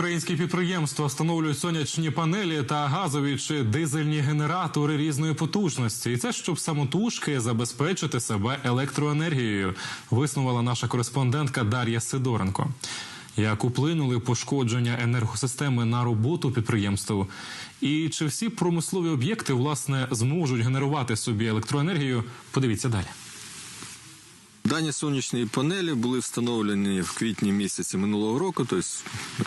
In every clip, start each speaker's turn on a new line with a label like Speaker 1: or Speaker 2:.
Speaker 1: Українські підприємства встановлюють сонячні панелі та газові чи дизельні генератори різної потужності, і це щоб самотужки забезпечити себе електроенергією. Виснувала наша кореспондентка Дар'я Сидоренко. Як вплинули пошкодження енергосистеми на роботу підприємств, і чи всі промислові об'єкти власне зможуть генерувати собі електроенергію? Подивіться далі.
Speaker 2: Дані сонячні панелі були встановлені в квітні місяці минулого року, тобто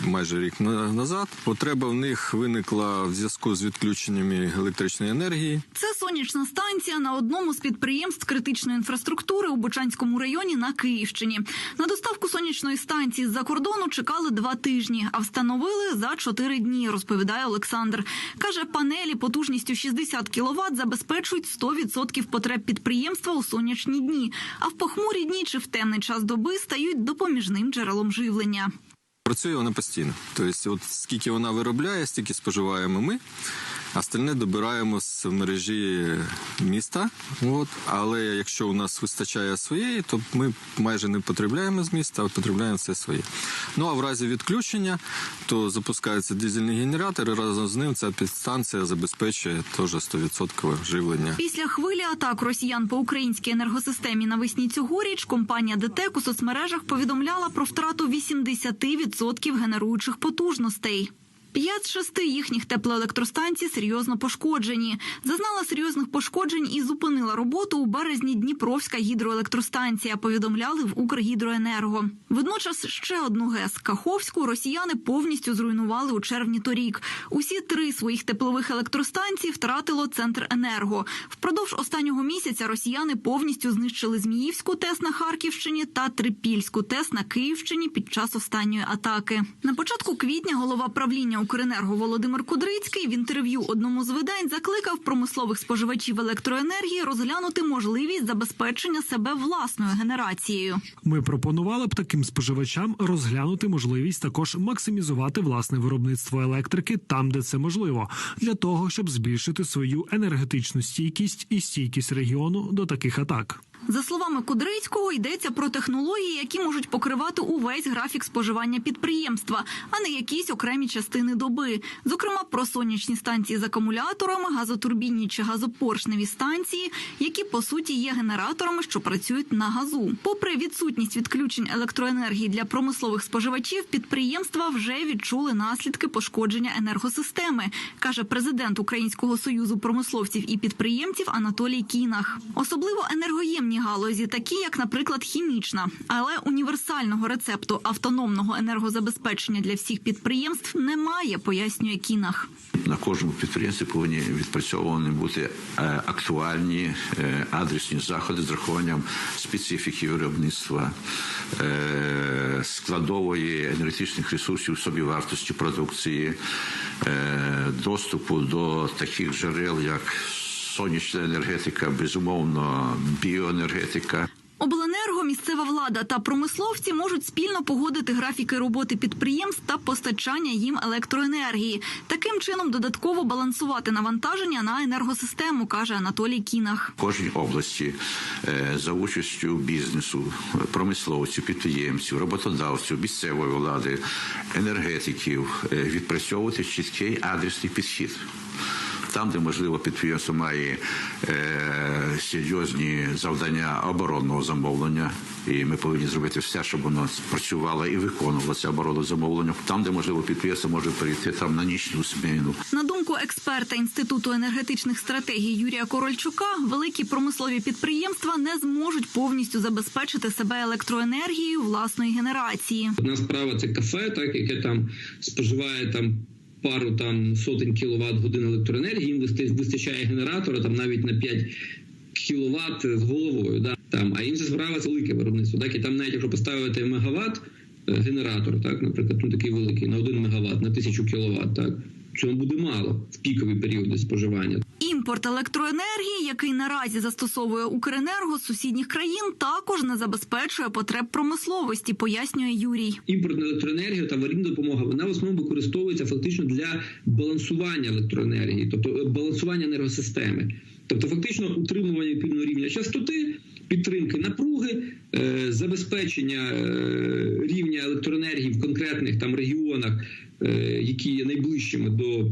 Speaker 2: майже рік на- назад. Потреба в них виникла в зв'язку з відключеннями електричної енергії.
Speaker 3: Це сонячна станція на одному з підприємств критичної інфраструктури у Бучанському районі на Київщині. На доставку сонячної станції з-за кордону чекали два тижні, а встановили за чотири дні. Розповідає Олександр. каже, панелі потужністю 60 кВт забезпечують 100% потреб підприємства у сонячні дні. А в похмурі дні чи в темний час доби стають допоміжним джерелом живлення.
Speaker 2: Працює вона постійно. Тобто, от скільки вона виробляє, стільки споживаємо ми. Остальне добираємо з мережі міста. От. Але якщо у нас вистачає своєї, то ми майже не потребляємо з міста, а потребляємо все своє. Ну а в разі відключення, то запускається дизельний генератор, і разом з ним ця підстанція забезпечує теж 100% живлення.
Speaker 3: Після хвилі атак росіян по українській енергосистемі навесні цьогоріч компанія ДТЕК у соцмережах повідомляла про втрату 80% генеруючих потужностей. П'ять з шести їхніх теплоелектростанцій серйозно пошкоджені. Зазнала серйозних пошкоджень і зупинила роботу у березні Дніпровська гідроелектростанція. Повідомляли в Укргідроенерго. Водночас ще одну ГЕС Каховську росіяни повністю зруйнували у червні торік. Усі три своїх теплових електростанцій втратило Центренерго. Впродовж останнього місяця росіяни повністю знищили Зміївську ТЕС на Харківщині та Трипільську ТЕС на Київщині під час останньої атаки. На початку квітня голова правління Укренерго Володимир Кудрицький в інтерв'ю одному з видань закликав промислових споживачів електроенергії розглянути можливість забезпечення себе власною генерацією.
Speaker 4: Ми пропонували б таким споживачам розглянути можливість також максимізувати власне виробництво електрики там, де це можливо, для того, щоб збільшити свою енергетичну стійкість і стійкість регіону до таких атак.
Speaker 3: За словами Кудрицького, йдеться про технології, які можуть покривати увесь графік споживання підприємства, а не якісь окремі частини доби. Зокрема, про сонячні станції з акумуляторами, газотурбінні чи газопоршневі станції, які по суті є генераторами, що працюють на газу. Попри відсутність відключень електроенергії для промислових споживачів, підприємства вже відчули наслідки пошкодження енергосистеми, каже президент Українського союзу промисловців і підприємців Анатолій Кінах. Особливо енергоємні галузі, такі як, наприклад, хімічна, але універсального рецепту автономного енергозабезпечення для всіх підприємств немає, пояснює Кінах.
Speaker 5: На кожному підприємстві повинні відпрацьовані бути е, актуальні е, адресні заходи з рахуванням специфіки виробництва е, складової енергетичних ресурсів, собівартості продукції, доступу до таких джерел, як сонячна енергетика, безумовно, біоенергетика.
Speaker 3: Обленерго, місцева влада та промисловці можуть спільно погодити графіки роботи підприємств та постачання їм електроенергії. Таким чином додатково балансувати навантаження на енергосистему, каже Анатолій Кінах.
Speaker 5: В кожній області е, за участю бізнесу, промисловців, підприємців, роботодавців, місцевої влади, енергетиків е, відпрацьовувати чіткий адресний підхід. Там, де можливо підприємство має е, серйозні завдання оборонного замовлення, і ми повинні зробити все, щоб воно працювало і виконувало це оборонне замовлення. Там, де можливо підприємство може перейти там на нічну зміну.
Speaker 3: На думку експерта інституту енергетичних стратегій Юрія Корольчука, великі промислові підприємства не зможуть повністю забезпечити себе електроенергією власної генерації.
Speaker 6: Одна справа це кафе, так яке там споживає там. Пару там сотень кіловат годин електроенергії, їм вистачає генератора там навіть на 5 кіловат з головою. Да? Там, а інша справа це велике виробництво. Так? І там навіть якщо поставити мегаватт е, генератор, так, наприклад, ну такий великий на 1 мегаватт, на 1000 кіловат, так, цього буде мало в пікові періоди споживання.
Speaker 3: Імпорт електроенергії, який наразі застосовує Укренерго з сусідніх країн, також не забезпечує потреб промисловості, пояснює Юрій.
Speaker 6: імпортна електроенергія та аварійна допомога вона в основному використовується фактично для балансування електроенергії, тобто е, балансування енергосистеми. Тобто, фактично утримування відповідного рівня частоти підтримки напруги, е, забезпечення е, рівня електроенергії в конкретних там регіонах, е, які є найближчими до,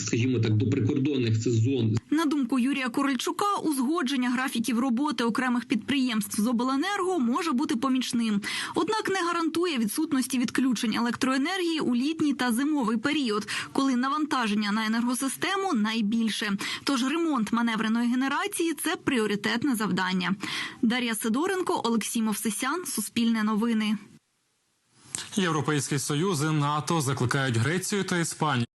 Speaker 6: скажімо так, до прикордонних це зон
Speaker 3: На думку Юрія Корольчука, узгодження графіків роботи окремих підприємств з обленерго може бути помічним, однак не гарантує відсутності відключень електроенергії у літній та зимовий період, коли навантаження на енергосистему найбільше. Тож ремонт маневреної генерації це пріоритетне завдання. Дар'я Сидоренко, Олексій Мовсисян, Суспільне новини.
Speaker 1: Європейський союз і НАТО закликають Грецію та Іспанію.